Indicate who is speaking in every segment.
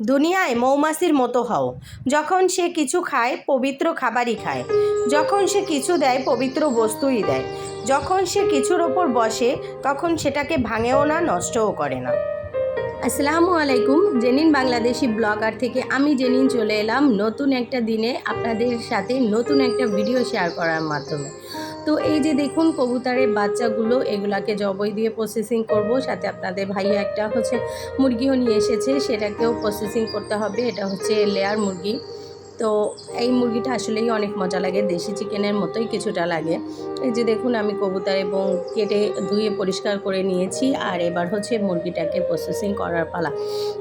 Speaker 1: দুনিয়ায় মৌমাছির মতো হও। যখন সে কিছু খায়, পবিত্র খাবারই খায়। যখন সে কিছু দেয়, পবিত্র বস্তুই দেয়। যখন সে কিছুর ওপর বসে, তখন সেটাকে ভাঙেও না, নষ্টও করে না। আসসালামু আলাইকুম, জেনিন বাংলাদেশি ব্লগার থেকে আমি জেনিন চলে এলাম নতুন একটা দিনে আপনাদের সাথে নতুন একটা ভিডিও শেয়ার করার মাধ্যমে। তো এই যে দেখুন কবুতারের বাচ্চাগুলো, এগুলাকে জবই দিয়ে প্রসেসিং করব। সাথে আপনাদের ভাইয়া একটা হচ্ছে মুরগিও নিয়ে এসেছে, সেটাকেও প্রসেসিং করতে হবে। এটা হচ্ছে লেয়ার মুরগি। তো এই মুরগিটা আসলেই অনেক মজা লাগে। দেশি চিকেনের মতোই কিছুটা লাগে। এই যে দেখুন, আমি কবুতর এবং কেটে ধুয়ে পরিষ্কার করে নিয়েছি আর এবার হচ্ছে মুরগিটাকে প্রসেসিং করার পালা।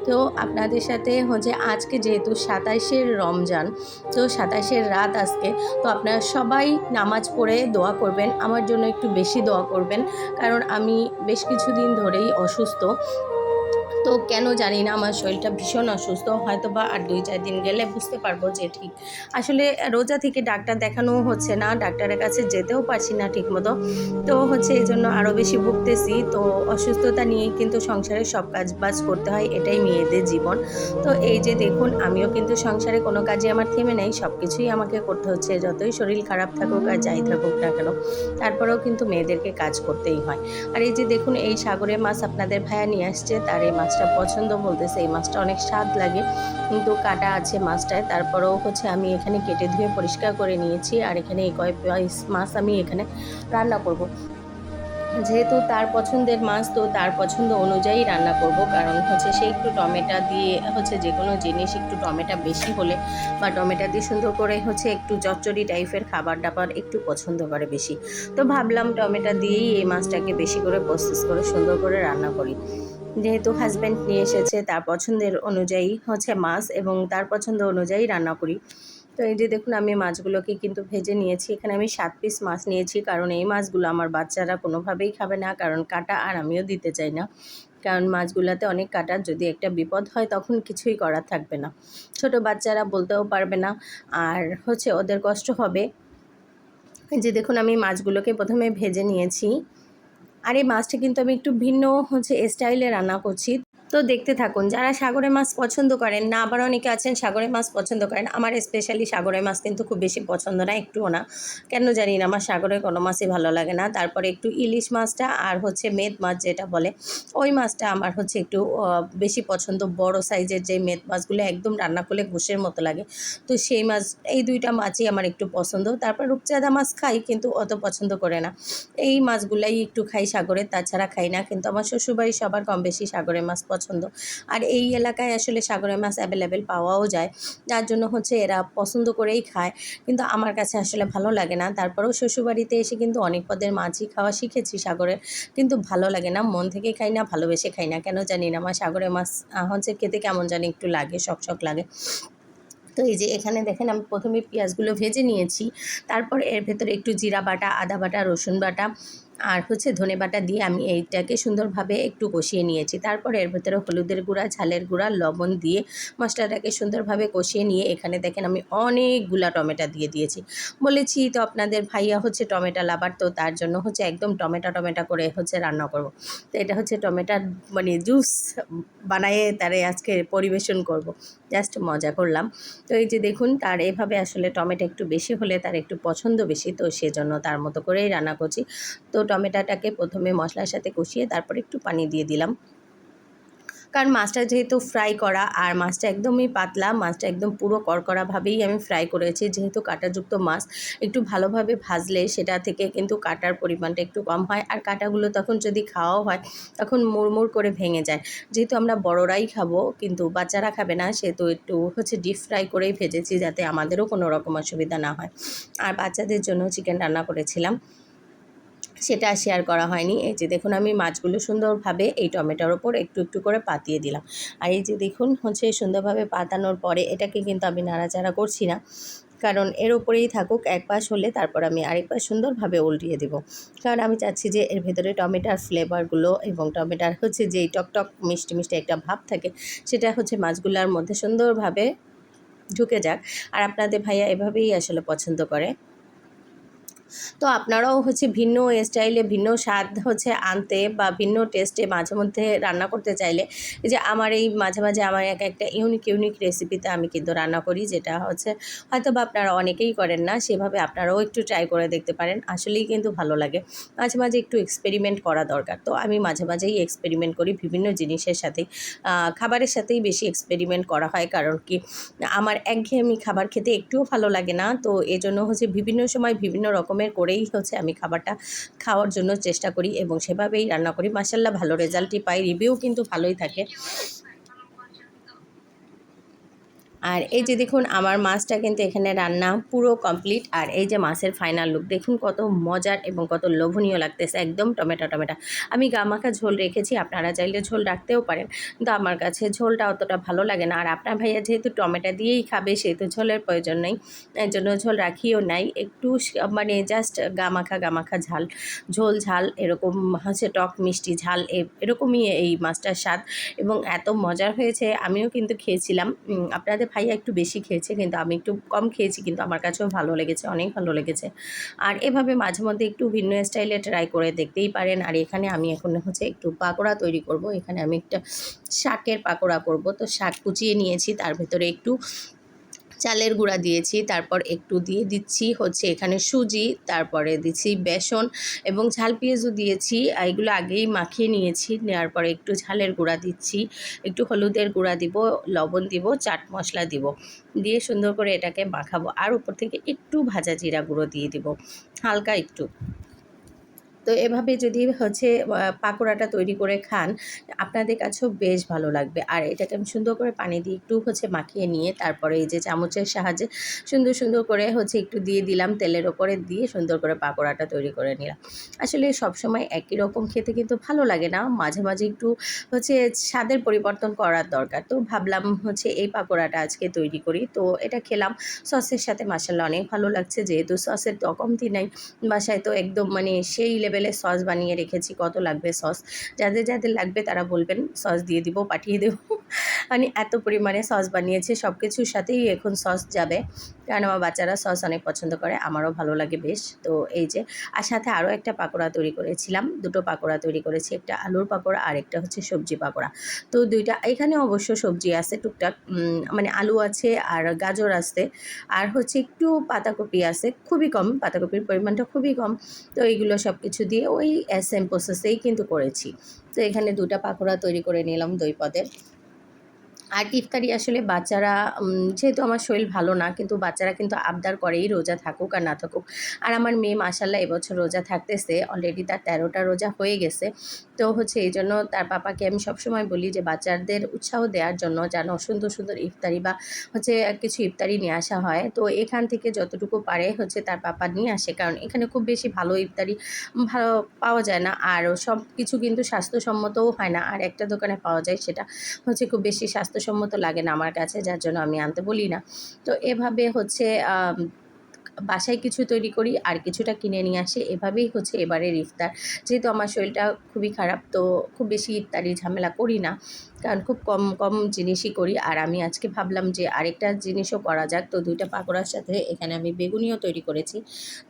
Speaker 1: তো আপনাদের সাথে হচ্ছে আজকে যেহেতু সাতাইশের রমজান, তো সাতাইশের রাত আজকে, তো আপনারা সবাই নামাজ পড়ে দোয়া করবেন। আমার জন্য একটু বেশি দোয়া করবেন। কারণ আমি বেশ কিছুদিন ধরেই অসুস্থ। তো কেন জানি না, আমার শরীরটা ভীষণ অসুস্থ। হয়তো বা আর দুই, চার দিন গেলে বুঝতে পারব যে ঠিক। আসলে রোজা থেকে ডাক্তার দেখানো হচ্ছে না, ডাক্তারের কাছে যেতেও পারছি না ঠিক মতো তো হচ্ছে এই জন্য আরও বেশি ভুগতেছি। তো অসুস্থতা নিয়ে কিন্তু সংসারের সব কাজ বাজ করতে হয়, এটাই মেয়েদের জীবন। তো এই যে দেখুন, আমিও কিন্তু সংসারে কোনো কাজে আমার থেমে নেই সব কিছুই আমাকে করতে হচ্ছে। যতই শরীর খারাপ থাকুক আর যাই থাকুক না কেন, তারপরেও কিন্তু মেয়েদেরকে কাজ করতেই হয়। আর এই যে দেখুন, এই সাগরের মাছ আপনাদের ভাইয়া নিয়ে আসছে, তার এই মাছটা পছন্দ বলতেছে, এই মাছটা অনেক স্বাদ লাগে। কিন্তু কাটা আছে মাছটায়, তারপরেও হচ্ছে আমি এখানে কেটে ধুয়ে পরিষ্কার করে নিয়েছি, আর এখানে এই কয় মাছ আমি এখানে রান্না করব। যেহেতু তার পছন্দের মাছ, তো তার পছন্দ অনুযায়ী রান্না করব, কারণ হচ্ছে সে একটু টমেটো দিয়ে হচ্ছে যে কোনো জিনিস একটু টমেটো বেশি হলে বা টমেটো দিয়ে সুন্দর করে হচ্ছে একটু চচ্চড়ি টাইপের খাবার দাবার একটু পছন্দ করে বেশি। তো ভাবলাম টমেটো দিয়েই এই মাছটাকে বেশি করে প্রসেস করে সুন্দর করে রান্না করি। যেহেতু হাজব্যান্ড নিয়ে এসেছে, তার পছন্দের অনুযায়ী হচ্ছে মাছ এবং তার পছন্দ অনুযায়ী রান্না করি। তো এই যে দেখুন, আমি মাছগুলোকে কিন্তু ভেজে নিয়েছি। এখানে আমি সাত পিস মাছ নিয়েছি, কারণ এই মাছগুলো আমার বাচ্চারা কোনোভাবেই খাবে না, কারণ কাটা আর আমিও দিতে চাই না। কারণ মাছগুলোতে অনেক কাটার যদি একটা বিপদ হয় তখন কিছুই করার থাকবে না। ছোট বাচ্চারা বলতেও পারবে না, আর হচ্ছে ওদের কষ্ট হবে। যে দেখুন, আমি মাছগুলোকে প্রথমে ভেজে নিয়েছি। আর এই মাছটা কিন্তু আমি একটু ভিন্ন হচ্ছে স্টাইলে রান্না করছি। তো দেখতে থাকুন, যারা সাগরে মাছ পছন্দ করেন, না আবার অনেকে আছেন সাগরে মাছ পছন্দ করেন, আমার স্পেশালি সাগরের মাছ কিন্তু খুব বেশি পছন্দ না, একটুও না। কেন জানি না, আমার সাগরে কোনো মাছই ভালো লাগে না। তারপরে একটু ইলিশ মাছটা আর হচ্ছে মেদ মাছ যেটা বলে, ওই মাছটা আমার হচ্ছে একটু বেশি পছন্দ। বড় সাইজের যে মেদ মাছগুলো একদম রান্না করলে ঘুষের মতো লাগে। তো সেই মাছ, এই দুইটা মাছই আমার একটু পছন্দ। তারপর রূপচাঁদা মাছ খাই কিন্তু অত পছন্দ করে না। এই মাছগুলাই একটু খাই সাগরের তাছাড়া খাই না। কিন্তু আমার শ্বশুরবাড়ি সবার কম বেশি সাগরের মাছ পছন্দ। আর এই এলাকায় আসলে সাগরের মাছ অ্যাভেলেবেল পাওয়াও যায়। যার জন্য হচ্ছে এরা পছন্দ করেই খায়। কিন্তু আমার কাছে আসলে ভালো লাগে না। তারপরেও শ্বশুরবাড়িতে এসে কিন্তু অনেক পদের মাছই খাওয়া শিখেছি সাগরের। কিন্তু ভালো লাগে না। মন থেকে খাই না, ভালোবেসে খাই না। কেন জানি না, আমার সাগরের মাছ হচ্ছে খেতে কেমন জানি একটু লাগে শক শক লাগে। তো এই যে এখানে দেখেন, আমি প্রথমে পেঁয়াজগুলো ভেজে নিয়েছি। তারপর এর ভেতরে একটু জিরা বাটা, আদা বাটা, রসুন বাটা আর হচ্ছে ধনে বাটা দিয়ে আমি এইটাকে সুন্দরভাবে একটু কষিয়ে নিয়েছি। তারপরে এর ভেতরে হলুদের গুঁড়া, ঝালের গুঁড়া, লবণ দিয়ে মশলাটাকে সুন্দরভাবে কষিয়ে নিয়ে এখানে দেখেন আমি অনেকগুলা টমেটো দিয়ে দিয়েছি। বলেছি, তো আপনাদের ভাইয়া হচ্ছে টমেটো লাভার, তো তার জন্য হচ্ছে একদম টমেটো টমেটো করে হচ্ছে রান্না করব। তো এটা হচ্ছে টমেটোর মানে জুস বানায়ে তারে আজকে পরিবেশন করব। জাস্ট মজা করলাম। তো এই যে দেখুন, তার এভাবে আসলে টমেটো একটু বেশি হলে তার একটু পছন্দ বেশি, তো সেজন্য তার মতো করেই রান্না করছি। তো টমেটোটাকে প্রথমে মশলার সাথে কষিয়ে তারপর একটু পানি দিয়ে দিলাম। কারণ মাছটা যেহেতু ফ্রাই করা, আর মাছটা একদমই পাতলা, মাছটা একদম পুরো কড়কড়াভাবেই আমি ফ্রাই করেছি। যেহেতু কাঁটাযুক্ত মাছ, একটু ভালোভাবে ভাজলে সেটা থেকে কিন্তু কাটার পরিমাণটা একটু কম হয়। আর কাটাগুলো তখন যদি খাওয়াও হয়, তখন মুড়মুড় করে ভেঙে যায়। যেহেতু আমরা বড়রাই খাব, কিন্তু বাচ্চারা খাবে না, সেহেতু একটু হচ্ছে ডিপ ফ্রাই করেই ভেজেছি যাতে আমাদেরও কোনো রকম অসুবিধা না হয়। আর বাচ্চাদের জন্য চিকেন রান্না করেছিলাম। সেটা শেয়ার করা হয়নি। এই যে দেখুন, আমি মাছগুলো সুন্দরভাবে এই টমেটোর ওপর একটু একটু করে পাতিয়ে দিলাম। আর এই যে দেখুন, হচ্ছে সুন্দরভাবে পাতানোর পরে এটাকে কিন্তু আমি নাড়াচাড়া করছি না। কারণ এর উপরেই থাকুক, এক পাশ হলে তারপর আমি আরেক পাশ সুন্দরভাবে উল্টিয়ে দেবো। কারণ আমি চাচ্ছি যে এর ভেতরে টমেটোর ফ্লেভারগুলো এবং টমেটোর হচ্ছে যেই টকটক মিষ্টি মিষ্টি একটা ভাব থাকে, সেটা হচ্ছে মাছগুলোর মধ্যে সুন্দরভাবে ঢুকে যাক। আর আপনাদের ভাইয়া এভাবেই আসলে পছন্দ করে। তো আপনারাও হচ্ছে ভিন্ন স্টাইলে ভিন্ন স্বাদ হচ্ছে আনতে বা ভিন্ন টেস্টে মাঝে মধ্যে রান্না করতে চাইলে যে আমার এই মাঝে মাঝে আমার এক একটা ইউনিক ইউনিক রেসিপিতে আমি কিন্তু রান্না করি, যেটা হচ্ছে হয়তো বা আপনারা অনেকেই করেন না, সেভাবে আপনারাও একটু ট্রাই করে দেখতে পারেন, আসলেই কিন্তু ভালো লাগে। মাঝে মাঝে একটু এক্সপেরিমেন্ট করা দরকার। তো আমি মাঝে মাঝেই এক্সপেরিমেন্ট করি বিভিন্ন জিনিসের সাথে খাবারের সাথেই বেশি এক্সপেরিমেন্ট করা হয়, কারণ কি আমার একঘেয়েমি খাবার খেতে একটুও ভালো লাগে না, তো এজন্য হচ্ছে বিভিন্ন সময় বিভিন্ন রকমের করেই হচ্ছে আমি খাবারটা খাওয়ার জন্য চেষ্টা করি এবং সেভাবেই রান্না করি। মাসাল্লাহ ভালো রেজাল্টই পাই, রিভিউ কিন্তু ভালোই থাকে। আর এই যে দেখুন, আমার মাছটা কিন্তু এখানে রান্না পুরো কমপ্লিট আর এই যে মাছের ফাইনাল লুক দেখুন কত মজার এবং কত লোভনীয় লাগতেছে, একদম টমেটো টমেটো। আমি গামাখা ঝোল রেখেছি, আপনারা চাইলে ঝোল রাখতেও পারেন, কিন্তু আমার কাছে ঝোলটা অতটা ভালো লাগে না। আর আপনার ভাইয়া যেহেতু টমেটো দিয়েই খাবে, সেহেতু ঝোলের প্রয়োজন নেই, এর জন্য ঝোল রাখিও নাই। একটু মানে জাস্ট গামাখা গামাখা ঝাল, ঝোল ঝাল, এরকম হচ্ছে টক মিষ্টি ঝাল এরকমই এই মাছটার স্বাদ। এবং এত মজার হয়েছে, আমিও কিন্তু খেয়েছিলাম। আপনাদের ভাইয়া একটু বেশি খেয়েছে, কিন্তু আমি একটু কম খেয়েছি, কিন্তু আমার কাছেও ভালো লেগেছে, অনেক ভালো লেগেছে। আর এভাবে মাঝে মধ্যে একটু ভিন্ন স্টাইলে ট্রাই করে দেখতেই পারেন। আর এখানে আমি এখন হচ্ছে একটু পাকোড়া তৈরি করব। এখানে আমি একটা শাকের পাকোড়া করব। তো শাক কুচিয়ে নিয়েছি, তার ভেতরে একটু চালের গুঁড়া দিয়েছি, তারপর একটু দিয়ে দিচ্ছি হচ্ছে এখানে সুজি, তারপরে দিচ্ছি বেসন এবং ঝাল পেঁয়াজও দিয়েছি। এগুলো আগেই মাখিয়ে নিয়েছি, নেওয়ার পরে একটু ঝালের গুঁড়া দিচ্ছি। একটু হলুদের গুঁড়া দিব, লবণ দিব, চাট মশলা দিব। দিয়ে সুন্দর করে এটাকে মাখাবো। আর উপর থেকে একটু ভাজা জিরা গুঁড়ো দিয়ে দিব, হালকা একটু। তো এভাবে যদি হচ্ছে পাকোড়াটা তৈরি করে খান, আপনাদের কাছেও বেশ ভালো লাগবে। আর এটাকে আমি সুন্দর করে পানি দিয়ে একটু হচ্ছে মাখিয়ে নিয়ে, তারপরে এই যে চামচের সাহায্যে সুন্দর সুন্দর করে হচ্ছে একটু দিয়ে দিলাম, তেলের ওপরে দিয়ে সুন্দর করে পাকোড়াটা তৈরি করে নিলাম। আসলে সবসময় একই রকম খেতে কিন্তু ভালো লাগে না, মাঝে মাঝে একটু হচ্ছে স্বাদের পরিবর্তন করার দরকার। তো ভাবলাম হচ্ছে এই পাকোড়াটা আজকে তৈরি করি। তো এটা খেলাম, সসের সাথে মাসাল্লা অনেক ভালো লাগছে, যেহেতু সসের তো কমতি নাই, বাসায় তো একদম মানে সেই লেভেল লেভেলের সস বানিয়ে রেখেছি, কত লাগবে সস? যাদের যাদের লাগবে তারা বলবেন, সস দিয়ে দিব, পাঠিয়ে দেবো। মানে এত পরিমাণে সস বানিয়েছে সব কিছুর সাথেই এখন সস যাবে। কারণ আমার বাচ্চারা সস অনেক পছন্দ করে, আমারও ভালো লাগে বেশ। তো এই যে, আর সাথে আরও একটা পাকোড়া তৈরি করেছিলাম, দুটো পাকোড়া তৈরি করেছি, একটা আলুর পাকোড়া আর একটা হচ্ছে সবজি পাকোড়া। তো দুইটা, এখানে অবশ্য সবজি আছে টুকটাক মানে আলু আছে আর গাজর আছে, আর হচ্ছে একটু পাতাকপি আছে, খুবই কম, পাতাকপির পরিমাণটা খুবই কম। তো এইগুলো সব কিছু দিয়ে ওই সেম প্রসেসেই কিন্তু করেছি। তো এখানে দুটা পাকোড়া তৈরি করে নিলাম দই পদের আর ইফতারি আসলে বাচ্চারা যেহেতু আমার শরীর ভালো না, কিন্তু বাচ্চারা কিন্তু আবদার করেই রোজা থাকুক আর না থাকুক। আর আমার মেয়ে মাসাল্লাহ এবছর রোজা থাকতেছে অলরেডি তার তেরোটা রোজা হয়ে গেছে। তো হচ্ছে এই জন্য তার পাপাকে আমি সবসময় বলি যে বাচ্চাদের উৎসাহ দেওয়ার জন্য যেন সুন্দর সুন্দর ইফতারি বা হচ্ছে কিছু ইফতারি নিয়ে আসা হয়। তো এখান থেকে যতটুকু পারে হচ্ছে তার পাপা নিয়ে আসে, কারণ এখানে খুব বেশি ভালো ইফতারি ভালো পাওয়া যায় না। আর সব কিছু কিন্তু স্বাস্থ্যসম্মতও হয় না। আর একটা দোকানে পাওয়া যায় সেটা হচ্ছে খুব বেশি স্বাস্থ্য বাস্তবসম্মত লাগে না আমার কাছে যার জন্য আমি আনতে বলি না। তো এভাবে হচ্ছে বাসায় কিছু তৈরি করি আর কিছুটা কিনে নিয়ে আসি। এভাবেই হচ্ছে এবারের ইফতার। যেহেতু আমার শরীরটা খুবই খারাপ, তো খুব বেশি ইফতারি ঝামেলা করি না। কারণ খুব কম কম জিনিসই করি। আর আমি আজকে ভাবলাম যে আরেকটা জিনিসও করা যাক। তো দুইটা পাকোড়ার সাথে এখানে আমি বেগুনিও তৈরি করেছি।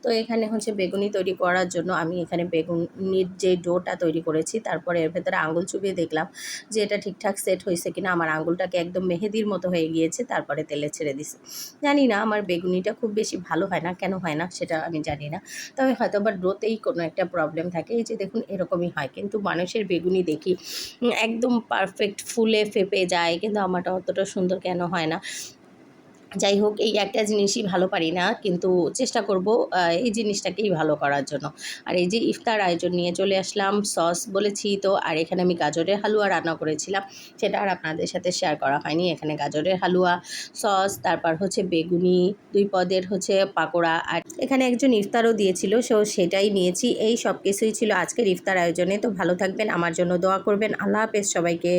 Speaker 1: তো এখানে হচ্ছে বেগুনি তৈরি করার জন্য আমি এখানে বেগুনির যে ডোটা তৈরি করেছি, তারপরে এর ভেতরে আঙুল চুবিয়ে দেখলাম যে এটা ঠিকঠাক সেট হয়েছে কিনা। আমার আঙুলটাকে একদম মেহেদির মতো হয়ে গিয়েছে, তারপরে তেলে ছেড়ে দিছে। জানি না, আমার বেগুনিটা খুব বেশি ভালো হয় না, কেন হয় না সেটা আমি জানি না। তবে হয়তো বা রোতেই কোনো একটা প্রবলেম থাকে। এই যে দেখুন, এরকমই হয়। কিন্তু মানুষের বেগুনি দেখি একদম পারফেক্ট ফুলে ফেপে যায়। কিন্তু আমারটা অতটা সুন্দর কেন হয় না? যাই হোক এই একটা জিনিসই ভালো পারি না, কিন্তু চেষ্টা করব এই জিনিসটাকেই ভালো করার জন্য। আর এই যে ইফতার আয়োজন নিয়ে চলে আসলাম, সস বলেছি তো, আর এখানে আমি গাজরের হালুয়া রান্না করেছিলাম, সেটা আর আপনাদের সাথে শেয়ার করা হয়নি। এখানে গাজরের হালুয়া, সস, তারপর হচ্ছে বেগুনি, দুই পদের হচ্ছে পাকোড়া, আর এখানে একজন ইফতারও দিয়েছিল, সো সেটাই নিয়েছি। এই সব কিছুই ছিল আজকের ইফতার আয়োজনে, তো ভালো থাকবেন, আমার জন্য দোয়া করবেন। আল্লাহ হাফেজ সবাইকে।